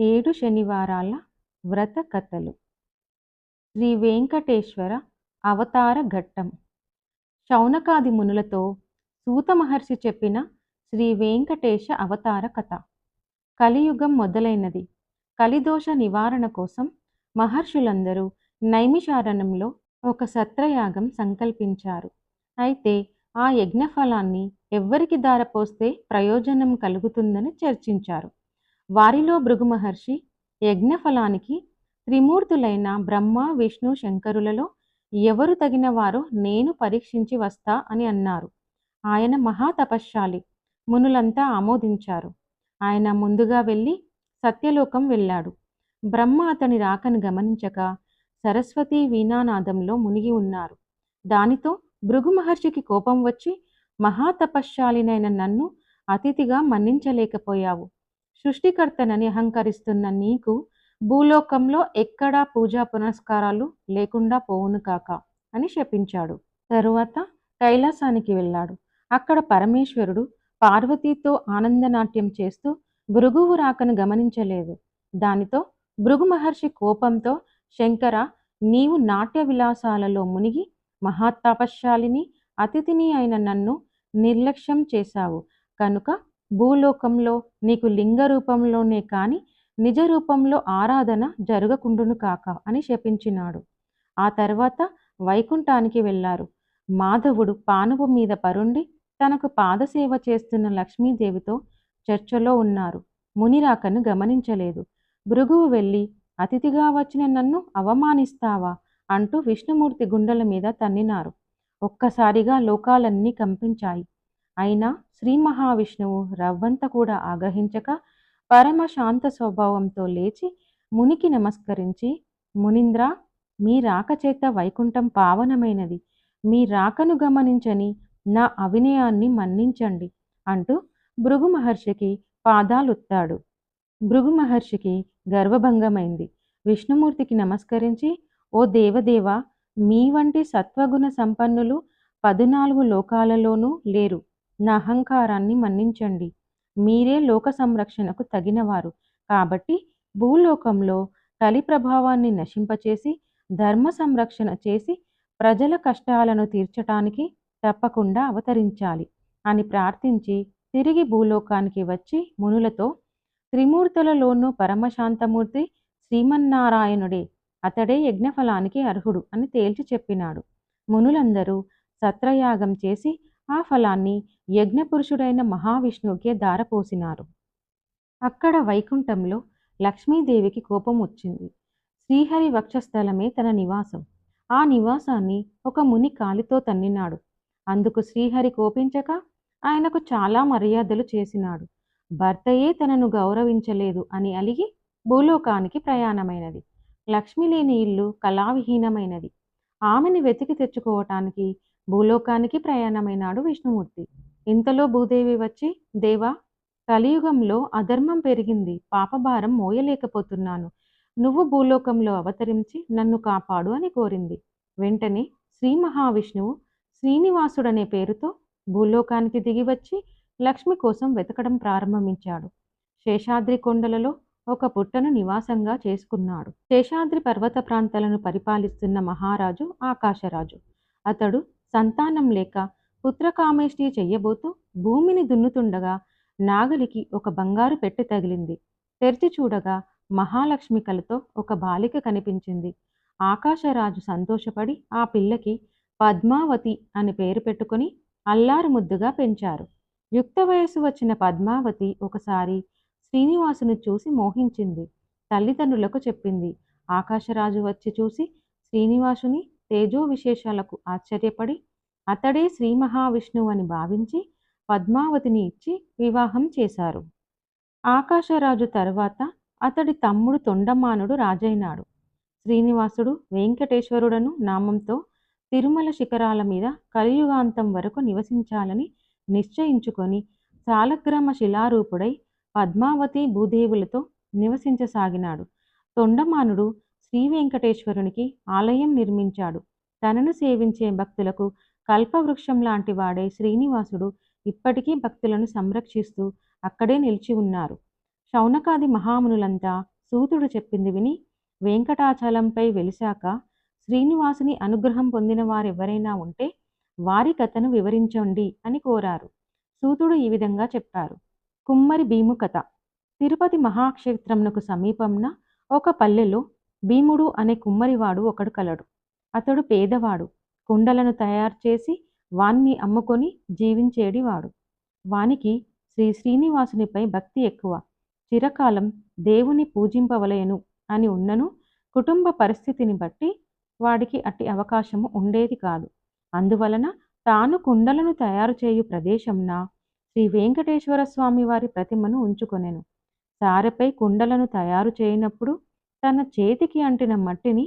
ఏడు శనివారాల వ్రత కథలు. శ్రీ వెంకటేశ్వర అవతార ఘట్టం. శౌనకాది మునులతో సూత మహర్షి చెప్పిన శ్రీ వెంకటేశ అవతార కథ. కలియుగం మొదలైనది. కలిదోష నివారణ కోసం మహర్షులందరూ నైమిషారణంలో ఒక సత్రయాగం సంకల్పించారు. అయితే ఆ యజ్ఞఫలాన్ని ఎవ్వరికి దారపోస్తే ప్రయోజనం కలుగుతుందని చర్చించారు. వారిలో భృగు మహర్షి యజ్ఞఫలానికి త్రిమూర్తులైన బ్రహ్మ విష్ణు శంకరులలో ఎవరు తగినవారో నేను పరీక్షించి వస్తా అని అన్నారు. ఆయన మహాతపశ్శాలి మునులంతా ఆమోదించారు. ఆయన ముందుగా వెళ్ళి సత్యలోకం వెళ్ళాడు. బ్రహ్మ అతని రాకను గమనించక సరస్వతి వీణానాదంలో మునిగి ఉన్నారు. దానితో భృగు మహర్షికి కోపం వచ్చి మహాతపశ్శాలినైన నన్ను అతిథిగా మన్నించలేకపోయావు. సృష్టికర్తనని అహంకరిస్తున్న నీకు భూలోకంలో ఎక్కడా పూజా పునస్కారాలు లేకుండా పోవును కాక అని శపించాడు. తరువాత కైలాసానికి వెళ్ళాడు. అక్కడ పరమేశ్వరుడు పార్వతీతో ఆనందనాట్యం చేస్తూ భృగువు రాకను గమనించలేదు. దానితో భృగు మహర్షి కోపంతో శంకర నీవు నాట్య విలాసాలలో మునిగి మహాతపశ్శాలిని అతిథిని అయిన నన్ను నిర్లక్ష్యం చేశావు. కనుక భూలోకంలో నీకు లింగ రూపంలోనే కాని నిజ రూపంలో ఆరాధన జరగకుండును కాక అని శపించినాడు. ఆ తర్వాత వైకుంఠానికి వెళ్ళారు. మాధవుడు పానుపు మీద పరుండి తనకు పాదసేవ చేస్తున్న లక్ష్మీదేవితో చర్చలో ఉన్నారు. మునిరాకను గమనించలేదు. భృగువు వెళ్ళి అతిథిగా వచ్చిన నన్ను అవమానిస్తావా? అంటూ విష్ణుమూర్తి గుండెల మీద తన్నినారు. ఒక్కసారిగా లోకాలన్నీ కంపించాయి. అయినా శ్రీ మహావిష్ణువు రవ్వంత కూడా ఆగ్రహించక పరమ శాంత స్వభావంతో లేచి మునికి నమస్కరించి మునింద్ర మీ రాక చేత వైకుంఠం పావనమైనది. మీ రాకను గమనించని నా అవినయాన్ని మన్నించండి అంటూ భృగు మహర్షికి పాదాలుత్తాడు. భృగు మహర్షికి గర్వభంగమైంది. విష్ణుమూర్తికి నమస్కరించి ఓ దేవదేవ మీ వంటి సత్వగుణ సంపన్నులు పద్నాలుగు లోకాలలోనూ లేరు. నా అహంకారాన్ని మన్నించండి. మీరే లోక సంరక్షణకు తగినవారు. కాబట్టి భూలోకంలో కలి ప్రభావాన్ని నశింపచేసి ధర్మ సంరక్షణ చేసి ప్రజల కష్టాలను తీర్చటానికి తప్పకుండా అవతరించాలి అని ప్రార్థించి తిరిగి భూలోకానికి వచ్చి మునులతో త్రిమూర్తులలోనూ పరమశాంతమూర్తి శ్రీమన్నారాయణుడే అతడే యజ్ఞఫలానికి అర్హుడు అని తేల్చి చెప్పినాడు. మునులందరూ సత్రయాగం చేసి ఆ ఫలాన్ని యజ్ఞపురుషుడైన మహావిష్ణువుకే దారపోసినారు. అక్కడ వైకుంఠంలో లక్ష్మీదేవికి కోపం వచ్చింది. శ్రీహరి వక్షస్థలమే తన నివాసం. ఆ నివాసాన్ని ఒక ముని కాలితో తన్నినాడు. అందుకు శ్రీహరి కోపించక ఆయనకు చాలా మర్యాదలు చేసినాడు. భర్తయే తనను గౌరవించలేదు అని అలిగి భూలోకానికి ప్రయాణమైనది. లక్ష్మి లేని ఇల్లు కళావిహీనమైనది. ఆమెని వెతికి తెచ్చుకోవటానికి భూలోకానికి ప్రయాణమైనాడు విష్ణుమూర్తి. ఇంతలో భూదేవి వచ్చి దేవా కలియుగంలో అధర్మం పెరిగింది. పాపభారం మోయలేకపోతున్నాను. నువ్వు భూలోకంలో అవతరించి నన్ను కాపాడు అని కోరింది. వెంటనే శ్రీ మహావిష్ణువు శ్రీనివాసుడనే పేరుతో భూలోకానికి దిగివచ్చి లక్ష్మి కోసం వెతకడం ప్రారంభించాడు. శేషాద్రి కొండలలో ఒక పుట్టను నివాసంగా చేసుకున్నాడు. శేషాద్రి పర్వత ప్రాంతాలను పరిపాలిస్తున్న మహారాజు ఆకాశరాజు. అతడు సంతానం లేక పుత్రకామేష్టి చెయ్యబోతూ భూమిని దున్నుతుండగా నాగలికి ఒక బంగారు పెట్టె తగిలింది. తెరిచి చూడగా మహాలక్ష్మి కలతో ఒక బాలిక కనిపించింది. ఆకాశరాజు సంతోషపడి ఆ పిల్లకి పద్మావతి అని పేరు పెట్టుకుని అల్లారు ముద్దుగా పెంచారు. యుక్త వయస్సు వచ్చిన పద్మావతి ఒకసారి శ్రీనివాసుని చూసి మోహించింది. తల్లిదండ్రులకు చెప్పింది. ఆకాశరాజు వచ్చి చూసి శ్రీనివాసుని తేజో విశేషాలకు ఆశ్చర్యపడి అతడే శ్రీ మహావిష్ణువు అని భావించి పద్మావతిని ఇచ్చి వివాహం చేశారు. ఆకాశరాజు తర్వాత అతడి తమ్ముడు తొండమానుడు రాజైనాడు. శ్రీనివాసుడు వెంకటేశ్వరుడను నామంతో తిరుమల శిఖరాల మీద కలియుగాంతం వరకు నివసించాలని నిశ్చయించుకొని సాలగ్రామ శిలారూపుడై పద్మావతి భూదేవులతో నివసించసాగినాడు. తొండమానుడు శ్రీ వెంకటేశ్వరునికి ఆలయం నిర్మించాడు. తనను సేవించే భక్తులకు కల్పవృక్షం లాంటి వాడే శ్రీనివాసుడు ఇప్పటికీ భక్తులను సంరక్షిస్తూ అక్కడే నిలిచి ఉన్నారు. శౌనకాది మహామునులంతా సూతుడు చెప్పింది విని వెంకటాచలంపై వెలిశాక శ్రీనివాసుని అనుగ్రహం పొందిన వారెవరైనా ఉంటే వారి కథను వివరించండి అని కోరారు. సూతుడు ఈ విధంగా చెప్పారు. కుమ్మరి భీము కథ తిరుపతి మహాక్షేత్రంనకు సమీపంన ఒక పల్లెలో భీముడు అనే కుమ్మరివాడు ఒకడు కలడు. అతడు పేదవాడు. కుండలను తయారు చేసి వాన్ని అమ్ముకొని జీవించేడివాడు వానికి శ్రీ శ్రీనివాసునిపై భక్తి ఎక్కువ. చిరకాలం దేవుని పూజింపవలయను అని ఉన్నను కుటుంబ పరిస్థితిని బట్టి వాడికి అట్టి అవకాశము ఉండేది కాదు. అందువలన తాను కుండలను తయారు చేయు ప్రదేశంన శ్రీ వెంకటేశ్వర స్వామి వారి ప్రతిమను ఉంచుకొనెను. సారెపై కుండలను తయారు చేయనప్పుడు తన చేతికి అంటిన మట్టిని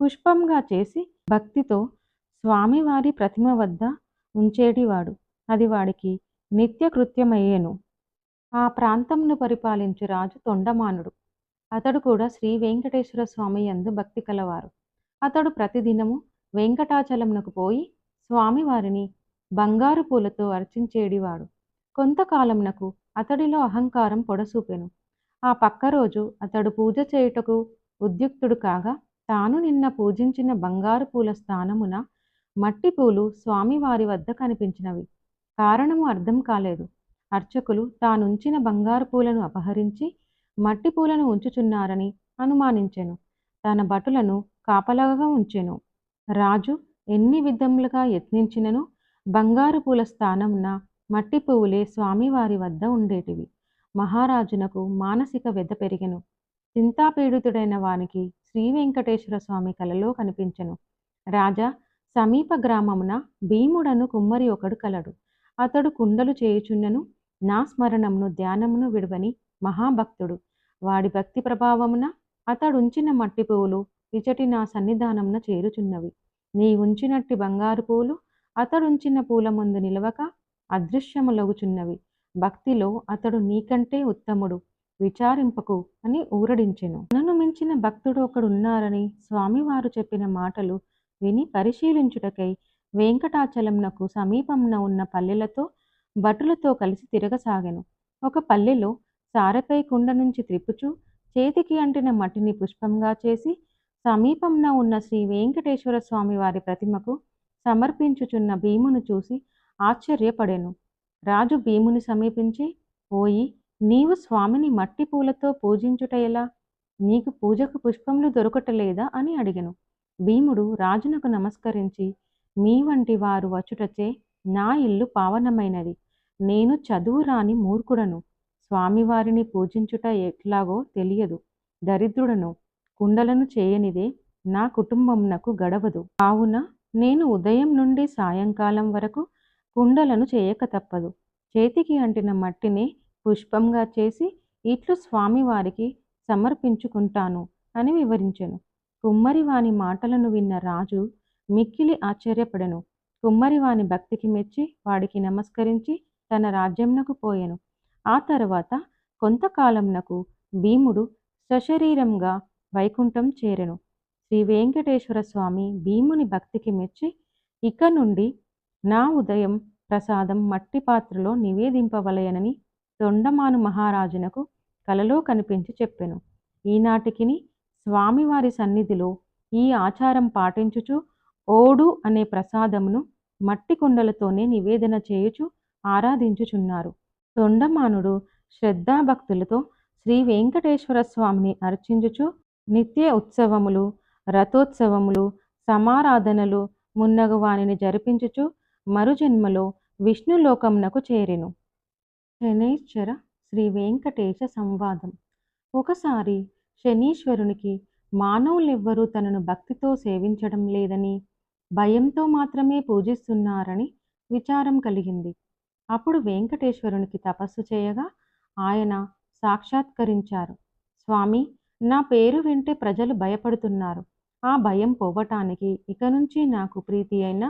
పుష్పంగా చేసి భక్తితో స్వామివారి ప్రతిమ వద్ద ఉంచేటివాడు. అది వాడికి నిత్యకృత్యమయ్యేను. ఆ ప్రాంతంను పరిపాలించే రాజు తొండమానుడు. అతడు కూడా శ్రీ వెంకటేశ్వర స్వామి యందు భక్తి కలవారు. అతడు ప్రతిదినము వెంకటాచలమునకు పోయి స్వామివారిని బంగారు పూలతో అర్చించేడివాడు కొంతకాలమునకు అతడిలో అహంకారం పొడసూపెను. ఆ పక్క రోజు అతడు పూజ చేయుటకు ఉద్యుక్తుడు కాగా తాను నిన్న పూజించిన బంగారు పూల స్థానమున మట్టి పూలు స్వామివారి వద్ద కనిపించినవి. కారణము అర్థం కాలేదు. అర్చకులు తానుంచిన బంగారు పూలను అపహరించి మట్టి పూలను ఉంచుచున్నారని అనుమానించెను. తన భటులను కాపలాగా ఉంచెను. రాజు ఎన్ని విధములుగా యత్నించినను బంగారు పూల స్థానమున మట్టి పువ్వులే స్వామివారి వద్ద ఉండేటివి. మహారాజునకు మానసిక వ్యధ పెరిగెను. చింతాపీడితుడైన వానికి శ్రీ వెంకటేశ్వర స్వామి కలలో కనిపించెను. రాజా సమీప గ్రామమున భీముడను కుమ్మరి ఒకడు కలడు. అతడు కుండలు చేయుచున్నను నా స్మరణమును ధ్యానమును విడవని మహాభక్తుడు. వాడి భక్తి ప్రభావమున అతడుంచిన మట్టి పువ్వులు ఇచటి నా సన్నిధానమున చేరుచున్నవి. నీ ఉంచినట్టి బంగారు పూలు అతడుంచిన పూల ముందు నిలవక అదృశ్యములగుచున్నవి. భక్తిలో అతడు నీకంటే ఉత్తముడు విచారింపకు అని ఊరడించెను. నన్ను మించిన భక్తుడు ఒకడున్నారని స్వామివారు చెప్పిన మాటలు విని పరిశీలించుటకై వెంకటాచలంనకు సమీపంన ఉన్న పల్లెలతో భటులతో కలిసి తిరగసాగాను. ఒక పల్లెలో సారెపై కుండ నుంచి త్రిప్పుచు చేతికి అంటిన మట్టిని పుష్పంగా చేసి సమీపంన ఉన్న శ్రీ వెంకటేశ్వర స్వామి వారి ప్రతిమకు సమర్పించుచున్న భీమును చూసి ఆశ్చర్యపడెను. రాజు భీముని సమీపించి పోయి నీవు స్వామిని మట్టి పూలతో పూజించుట ఎలా? నీకు పూజకు పుష్పములు దొరకటలేదా అని అడిగను. భీముడు రాజునకు నమస్కరించి మీ వంటి వారు వచ్చుటచే నా ఇల్లు పావనమైనది. నేను చదువు రాని మూర్ఖుడను. స్వామివారిని పూజించుట ఎట్లాగో తెలియదు. దరిద్రుడను. కుండలను చేయనిదే. నా కుటుంబంనకు గడవదు. కావున నేను ఉదయం నుండి సాయంకాలం వరకు కుండలను చేయక తప్పదు. చేతికి అంటిన మట్టిని పుష్పంగా చేసి ఇట్లు స్వామివారికి సమర్పించుకుంటాను అని వివరించెను. కుమ్మరివాని మాటలను విన్న రాజు మిక్కిలి ఆశ్చర్యపడెను. కుమ్మరివాని భక్తికి మెచ్చి వాడికి నమస్కరించి తన రాజ్యంనకు పోయెను. ఆ తర్వాత కొంతకాలంనకు భీముడు సశరీరంగా వైకుంఠం చేరెను. శ్రీ వెంకటేశ్వర స్వామి భీముని భక్తికి మెచ్చి ఇక నుండి నా ఉదయం ప్రసాదం మట్టి పాత్రలో నివేదింపవలయనని తొండమాను మహారాజునకు కలలో కనిపించి చెప్పెను. ఈనాటికిని స్వామివారి సన్నిధిలో ఈ ఆచారం పాటించుచు ఓడు అనే ప్రసాదమును మట్టి కుండలతోనే నివేదన చేయుచు ఆరాధించుచున్నారు. తొండమానుడు శ్రద్ధాభక్తులతో శ్రీ వెంకటేశ్వర స్వామిని అర్చించుచు నిత్య ఉత్సవములు రథోత్సవములు సమారాధనలు మున్నగు వానిని జరిపించుచు మరుజన్మలో విష్ణులోకమునకు చేరెను. శనైశ్వర శ్రీ వెంకటేశ సంవాదం. ఒకసారి శనీశ్వరునికి మానవులెవ్వరూ తనను భక్తితో సేవించడం లేదని భయంతో మాత్రమే పూజిస్తున్నారని విచారం కలిగింది. అప్పుడు వెంకటేశ్వరునికి తపస్సు చేయగా ఆయన సాక్షాత్కరించారు. స్వామి నా పేరు వింటే ప్రజలు భయపడుతున్నారు. ఆ భయం పోవటానికి ఇక నుంచి నాకు ప్రీతి అయిన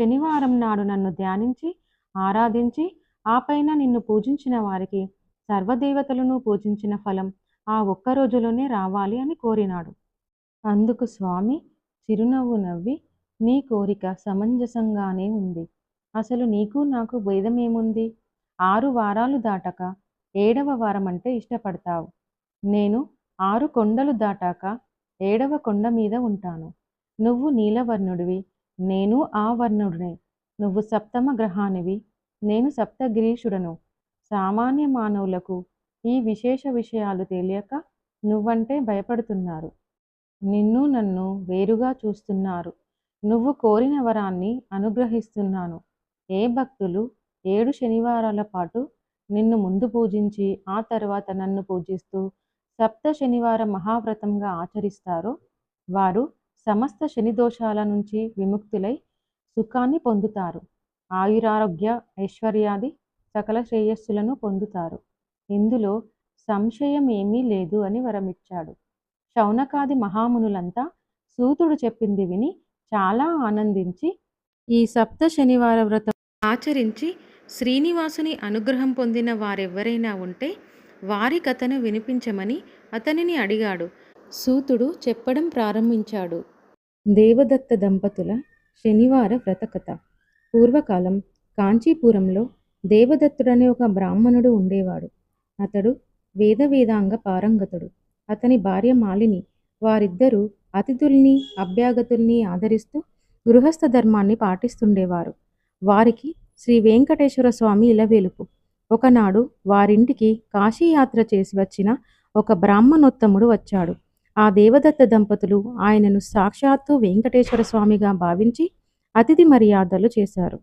శనివారం నాడు నన్ను ధ్యానించి ఆరాధించి ఆపైన నిన్ను పూజించిన వారికి సర్వదేవతలను పూజించిన ఫలం ఆ ఒక్క రోజులోనే రావాలి అని కోరినాడు. అందుకు స్వామి చిరునవ్వు నవ్వి నీ కోరిక సమంజసంగానే ఉంది. అసలు నీకు నాకు భేదమేముంది? ఆరు వారాలు దాటక ఏడవ వారం అంటే ఇష్టపడతావు. నేను ఆరు కొండలు దాటాక ఏడవ కొండ మీద ఉంటాను. నువ్వు నీలవర్ణుడివి నేను ఆ వర్ణుడినే. నువ్వు సప్తమ గ్రహానివి నేను సప్తగిరీషుడను సామాన్య మానవులకు ఈ విశేష విషయాలు తెలియక నువ్వంటే భయపడుతున్నారు. నిన్ను నన్ను వేరుగా చూస్తున్నారు. నువ్వు కోరిన వరాన్ని అనుగ్రహిస్తున్నాను. ఏ భక్తులు ఏడు శనివారాల పాటు నిన్ను ముందు పూజించి ఆ తర్వాత నన్ను పూజిస్తూ సప్త శనివార మహావ్రతంగా ఆచరిస్తారో వారు సమస్త శని దోషాల నుంచి విముక్తులై సుఖాన్ని పొందుతారు. ఆయురారోగ్య ఐశ్వర్యాది సకల శ్రేయస్సులను పొందుతారు. ఇందులో సంశయం ఏమీ లేదు అని వరమిచ్చాడు. శౌనకాది మహామునులంతా సూతుడు చెప్పింది విని చాలా ఆనందించి ఈ సప్త శనివార వ్రతం ఆచరించి శ్రీనివాసుని అనుగ్రహం పొందిన వారెవరైనా ఉంటే వారి కథను వినిపించమని అతనిని అడిగాడు. సూతుడు చెప్పడం ప్రారంభించాడు. దేవదత్త దంపతుల శనివార వ్రతకథ. పూర్వకాలం కాంచీపురంలో దేవదత్తుడనే ఒక బ్రాహ్మణుడు ఉండేవాడు. అతడు వేద వేదాంగ పారంగతుడు. అతని భార్య మాలిని వారిద్దరూ అతిథుల్ని అభ్యాగతుల్ని ఆదరిస్తూ గృహస్థ ధర్మాన్ని పాటిస్తుండేవారు. వారికి శ్రీ వెంకటేశ్వర స్వామి ఇలవేలుపు. ఒకనాడు వారింటికి కాశీయాత్ర చేసి వచ్చిన ఒక బ్రాహ్మణోత్తముడు వచ్చాడు. ఆ దేవదత్త దంపతులు ఆయనను సాక్షాత్తు వెంకటేశ్వర స్వామిగా భావించి అతిథి మర్యాదలు చేశారు.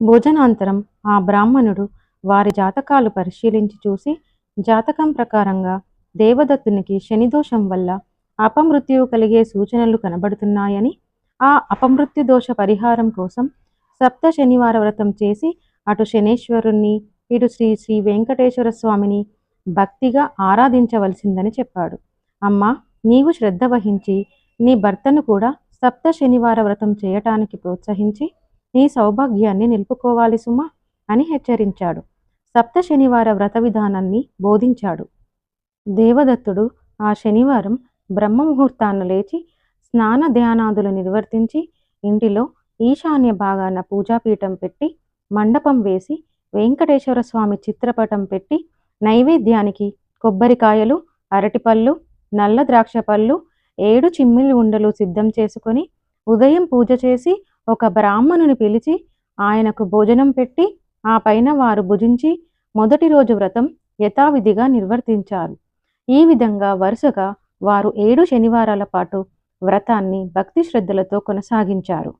భోజనాంతరం ఆ బ్రాహ్మణుడు వారి జాతకాలు పరిశీలించి చూసి జాతకం ప్రకారంగా దేవదత్తునికి శనిదోషం వల్ల అపమృత్యువు కలిగే సూచనలు కనబడుతున్నాయని ఆ అపమృత్యు దోష పరిహారం కోసం సప్త శనివార వ్రతం చేసి అటు శనేశ్వరుణ్ణి ఇటు శ్రీ శ్రీ వెంకటేశ్వర స్వామిని భక్తిగా ఆరాధించవలసిందని చెప్పాడు. అమ్మా నీవు శ్రద్ధ వహించి నీ భర్తను కూడా సప్త శనివార వ్రతం చేయటానికి ప్రోత్సహించి నీ సౌభాగ్యాన్ని నిలుపుకోవాలి సుమా అని హెచ్చరించాడు. సప్త శనివార వ్రత విధానాన్ని బోధించాడు. దేవదత్తుడు ఆ శనివారం బ్రహ్మముహూర్తాన్ని లేచి స్నాన ధ్యానాదులు నిర్వర్తించి ఇంటిలో ఈశాన్య భాగాన పూజాపీఠం పెట్టి మండపం వేసి వెంకటేశ్వర స్వామి చిత్రపటం పెట్టి నైవేద్యానికి కొబ్బరికాయలు అరటిపళ్ళు నల్ల ద్రాక్ష పళ్ళు ఏడు చిమ్మిలి ఉండలు సిద్ధం చేసుకొని ఉదయం పూజ చేసి ఒక బ్రాహ్మణుని పిలిచి ఆయనకు భోజనం పెట్టి ఆ పైన వారు భుజించి మొదటి రోజు వ్రతం యథావిధిగా నిర్వర్తించారు. ఈ విధంగా వరుసగా వారు ఏడు శనివారాల పాటు వ్రతాన్ని భక్తి శ్రద్ధలతో కొనసాగించారు.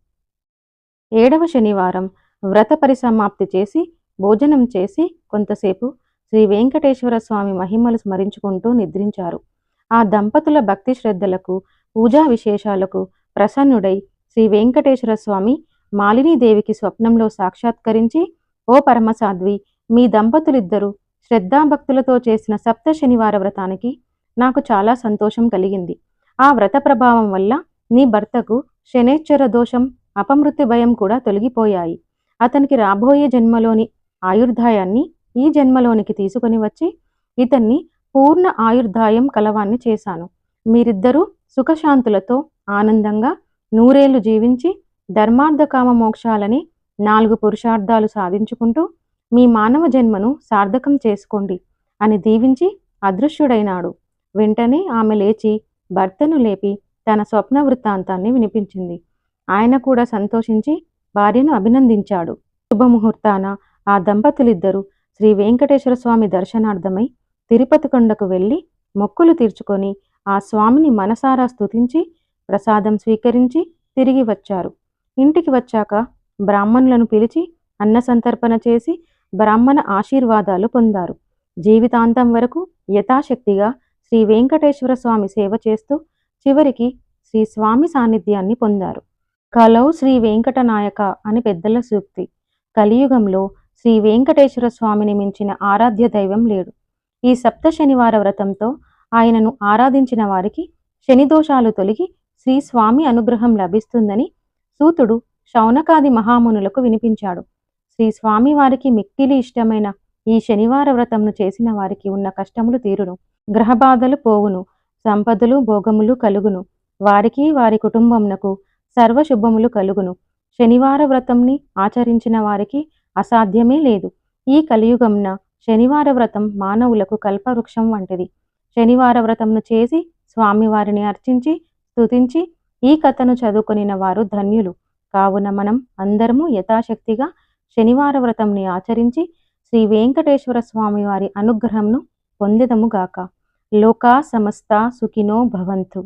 ఏడవ శనివారం వ్రత పరిసమాప్తి చేసి భోజనం చేసి కొంతసేపు శ్రీ వెంకటేశ్వర స్వామి మహిమలు స్మరించుకుంటూ నిద్రించారు. ఆ దంపతుల భక్తి శ్రద్ధలకు పూజా విశేషాలకు ప్రసన్నుడై శ్రీ వెంకటేశ్వర స్వామి మాలినీదేవికి స్వప్నంలో సాక్షాత్కరించి ఓ పరమసాధ్వి మీ దంపతులిద్దరూ శ్రద్ధాభక్తులతో చేసిన సప్త శనివార వ్రతానికి నాకు చాలా సంతోషం కలిగింది. ఆ వ్రత ప్రభావం వల్ల నీ భర్తకు శనేశ్వర దోషం అపమృత్యు భయం కూడా తొలగిపోయాయి. అతనికి రాబోయే జన్మలోని ఆయుర్దాయాన్ని ఈ జన్మలోనికి తీసుకొని వచ్చి ఇతన్ని పూర్ణ ఆయుర్దాయం కలవాన్ని చేశాను. మీరిద్దరూ సుఖశాంతులతో ఆనందంగా నూరేళ్ళు జీవించి ధర్మార్థకామ మోక్షాలని నాలుగు పురుషార్థాలు సాధించుకుంటూ మీ మానవ జన్మను సార్థకం చేసుకోండి అని దీవించి అదృశ్యుడైనాడు. వెంటనే ఆమె లేచి భర్తను లేపి తన స్వప్న వృత్తాంతాన్ని వినిపించింది. ఆయన కూడా సంతోషించి భార్యను అభినందించాడు. శుభముహూర్తాన ఆ దంపతులిద్దరూ శ్రీ వెంకటేశ్వర స్వామి దర్శనార్థమై తిరుపతి కొండకు వెళ్ళి మొక్కులు తీర్చుకొని ఆ స్వామిని మనసారా స్తుతించి ప్రసాదం స్వీకరించి తిరిగి వచ్చారు. ఇంటికి వచ్చాక బ్రాహ్మణులను పిలిచి అన్న సంతర్పణ చేసి బ్రాహ్మణ ఆశీర్వాదాలు పొందారు. జీవితాంతం వరకు యథాశక్తిగా శ్రీ వెంకటేశ్వర స్వామి సేవ చేస్తూ చివరికి శ్రీ స్వామి సాన్నిధ్యాన్ని పొందారు. కలౌ శ్రీ వెంకటనాయక అని పెద్దల సూక్తి. కలియుగంలో శ్రీ వెంకటేశ్వర స్వామిని మించిన ఆరాధ్య దైవం లేడు. ఈ సప్త శనివార వ్రతంతో ఆయనను ఆరాధించిన వారికి శని దోషాలు తొలగి శ్రీ స్వామి అనుగ్రహం లభిస్తుందని సూతుడు శౌనకాది మహామునులకు వినిపించాడు. శ్రీ స్వామి వారికి మిక్కిలి ఇష్టమైన ఈ శనివార వ్రతంను చేసిన వారికి ఉన్న కష్టములు తీరును గ్రహబాధలు పోవును సంపదలు భోగములు కలుగును వారికి వారి కుటుంబమునకు సర్వశుభములు కలుగును. శనివార వ్రతంని ఆచరించిన వారికి అసాధ్యమే లేదు. ఈ కలియుగంన శనివార వ్రతం మానవులకు కల్పవృక్షం వంటిది. శనివార వ్రతంను చేసి స్వామివారిని అర్చించి స్తుతించి ఈ కథను చదువుకొనిన వారు ధన్యులు. కావున మనం అందరము యథాశక్తిగా శనివార వ్రతంని ఆచరించి శ్రీ వెంకటేశ్వర స్వామి వారి అనుగ్రహంను పొందెదముగాక లోకా సమస్త సుఖినో భవంతు.